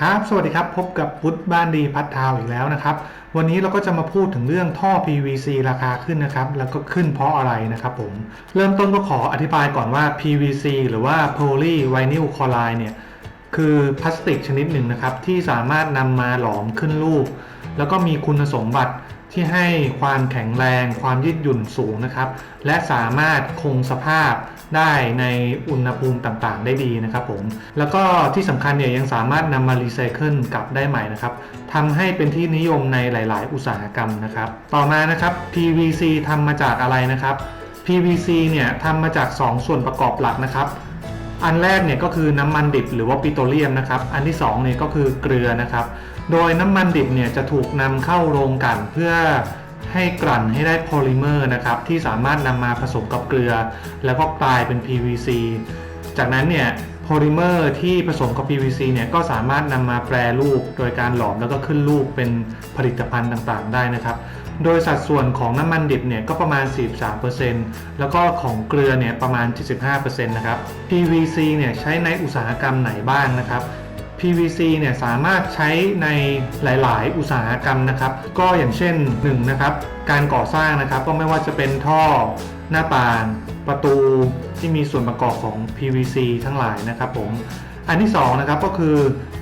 ครับ สวัสดีครับ พบกับพุทธบ้านดีพัดทาวอีกแล้วนะครับ วันนี้เราก็จะมาพูดถึงเรื่องท่อ PVC ราคาขึ้นนะครับ แล้วก็ขึ้นเพราะอะไรนะครับผม เริ่มต้นก็ขออธิบายก่อนว่า PVC หรือว่า Polyvinyl Chloride เนี่ย คือพลาสติกชนิดหนึ่งนะครับ ที่สามารถนำมาหลอมขึ้นรูป แล้วก็มีคุณสมบัติ ที่ให้ความแข็งแรง ความยืดหยุ่นสูงนะครับ และสามารถคงสภาพได้ในอุณหภูมิต่างๆ ได้ดีนะครับผม แล้วก็ที่สำคัญเนี่ยยังสามารถนำมารีไซเคิลกลับได้ใหม่นะครับทำให้เป็นที่นิยมในหลาย ๆ อุตสาหกรรมนะครับ ต่อมานะครับ PVC ทำมาจากอะไรนะครับ PVC เนี่ยทำมาจาก 2 ส่วนประกอบหลักนะครับ อันแรกเนี่ยก็คือน้ำมันดิบหรือว่าปิโตรเลียมนะครับ อันที่2เนี่ยก็คือเกลือนะครับ โดยน้ำมันดิบเนี่ยจะถูกนำเข้าโรงกลั่นเพื่อให้กลั่นให้ได้โพลิเมอร์นะครับที่สามารถนำมาผสมกับเกลือ แล้วก็กลายเป็น PVC จากนั้นเนี่ยโพลิเมอร์ที่ผสมกับ PVC เนี่ยก็สามารถนำมาแปรรูปโดยการหลอมแล้วก็ขึ้นรูปเป็นผลิตภัณฑ์ต่างๆ ได้นะครับ โดยสัดส่วนของน้ำมันดิบเนี่ยก็ประมาณ 43%แล้วก็ของเกลือเนี่ยประมาณ 75%นะครับ PVC เนี่ยใช้ในอุตสาหกรรมไหนบ้างนะครับ PVC เนี่ยสามารถใช้ในหลาย ๆ อุตสาหกรรมนะครับ ก็อย่างเช่น1นะครับการก่อสร้างนะครับก็ไม่ว่าจะเป็นท่อหน้าต่างประตูที่มีส่วนประกอบของ PVC ทั้งหลายนะครับผมอันที่2นะครับก็คือ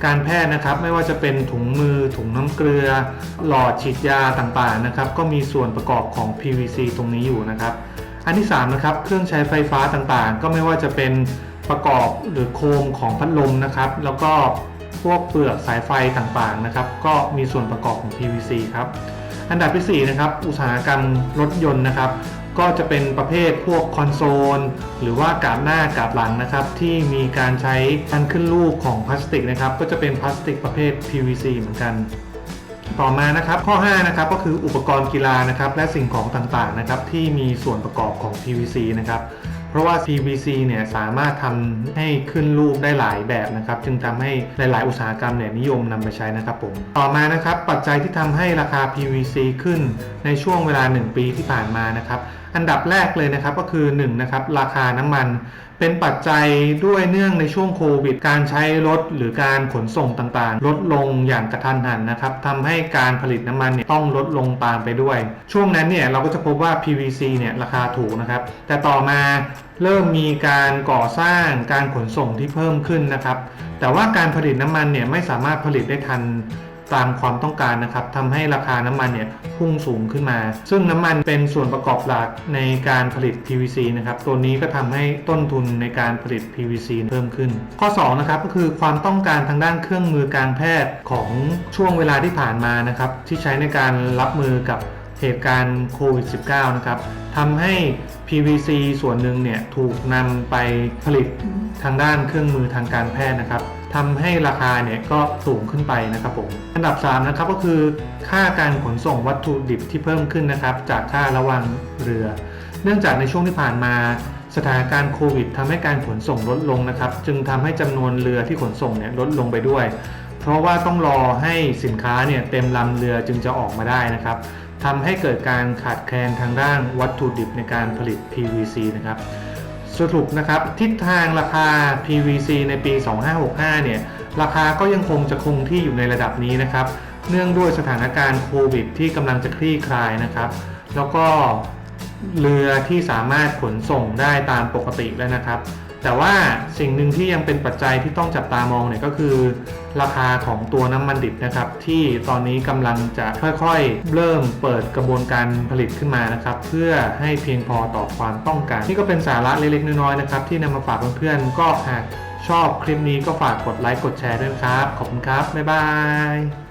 การแพทย์นะครับไม่ว่าจะเป็นถุงมือถุงน้ำเกลือ หลอดฉีดยาต่างๆนะครับก็มีส่วนประกอบของ PVC ตรงนี้อยู่นะครับ อันที่3นะครับเครื่องใช้ไฟฟ้าต่างๆ ก็ไม่ว่าจะเป็น ประกอบหรือโครงของพัดลมนะครับ แล้วก็พวกเปลือกสายไฟต่างๆนะครับ ก็มีส่วนประกอบของ PVC ครับ อันดับที่4นะครับ อุตสาหกรรมรถยนต์นะครับ ก็จะเป็นประเภทพวกคอนโซล หรือว่ากาบหน้ากาบหลังนะครับ ที่มีการใช้การขึ้นรูปของพลาสติกนะครับ ก็จะเป็นพลาสติกประเภท PVC เหมือนกันต่อมานะครับข้อ5นะครับก็คืออุปกรณ์กีฬานะครับและสิ่งของต่างๆนะครับที่มีส่วนประกอบของ PVC นะครับ เพราะว่า PVC เนี่ยสามารถทำให้ขึ้นรูปได้หลายแบบนะครับ จึงทำให้หลาย ๆ อุตสาหกรรมเนี่ยนิยมนำไปใช้นะครับผม ต่อมานะครับปัจจัยที่ทำให้ราคา PVC ขึ้นในช่วงเวลา 1 ปีที่ผ่านมานะครับ อันดับแรกเลยนะครับก็คือ1นะครับราคาน้ำมัน เป็นปัจจัยด้วยเนื่องในช่วงโควิด การใช้รถหรือการขนส่งต่างๆ ลดลงอย่างกระทันหันนะครับทำให้การผลิตน้ำมันเนี่ยต้องลดลงตามไปด้วย ช่วงนั้นเนี่ยเราก็จะพบว่า PVC เนี่ยราคาถูกนะครับ แต่ต่อมาเริ่มมีการก่อสร้างการขนส่งที่เพิ่มขึ้นนะครับ แต่ว่าการผลิตน้ำมันเนี่ยไม่สามารถผลิตได้ทัน ตามความต้องการนะครับทำให้ราคาน้ำมันเนี่ยพุ่งสูงขึ้นมา ซึ่งน้ำมันเป็นส่วนประกอบหลักในการผลิต PVC นะครับ ตัวนี้ก็ทำให้ต้นทุนในการผลิต PVC เพิ่มขึ้น ข้อ2นะครับก็คือความต้องการทางด้านเครื่องมือการแพทย์ของช่วงเวลาที่ผ่านมานะครับที่ใช้ในการรับมือกับ เหตุการณ์โควิด -19 นะครับทำให้ PVC ส่วนหนึ่งเนี่ยถูกนำไปผลิตทางด้านเครื่องมือทางการแพทย์นะครับทำให้ราคาเนี่ยก็สูงขึ้นไปนะครับผมอันดับ3นะครับก็คือค่าการขนส่งวัตถุดิบที่เพิ่มขึ้นนะครับจากค่าระวังเรือ เนื่องจากในช่วงที่ผ่านมาสถานการณ์โควิดทำให้การขนส่งลดลงนะครับ จึงทำให้จำนวนเรือที่ขนส่งเนี่ยลดลงไปด้วย เพราะว่าต้องรอให้สินค้าเนี่ยเต็มลำเรือจึงจะออกมาได้นะครับ ทำให้เกิดการขาดแคลนทางด้านวัตถุดิบในการผลิต PVC นะครับ สรุปนะครับทิศทางราคา PVC ในปี 2565 เนี่ยราคาก็ยังคงจะคงที่อยู่ในระดับนี้นะครับ เนื่องด้วยสถานการณ์โควิดที่กำลังจะคลี่คลายนะครับ แล้วก็เรือที่สามารถขนส่งได้ตามปกติแล้วนะครับ แต่ว่าสิ่งหนึ่งที่ยังเป็นปัจจัยที่ต้องจับตามองเนี่ยก็คือ ราคาของตัวน้ำมันดิบนะครับ ที่ตอนนี้กำลังจะค่อยๆ เริ่มเปิดกระบวนการผลิตขึ้นมานะครับ เพื่อให้เพียงพอต่อความต้องการ นี่ก็เป็นสาระเล็กๆน้อยๆนะครับ ที่นำมาฝากเพื่อนๆก็หากชอบคลิปนี้ก็ฝากกดไลค์กดแชร์ด้วยครับ ขอบคุณครับ บ๊ายบาย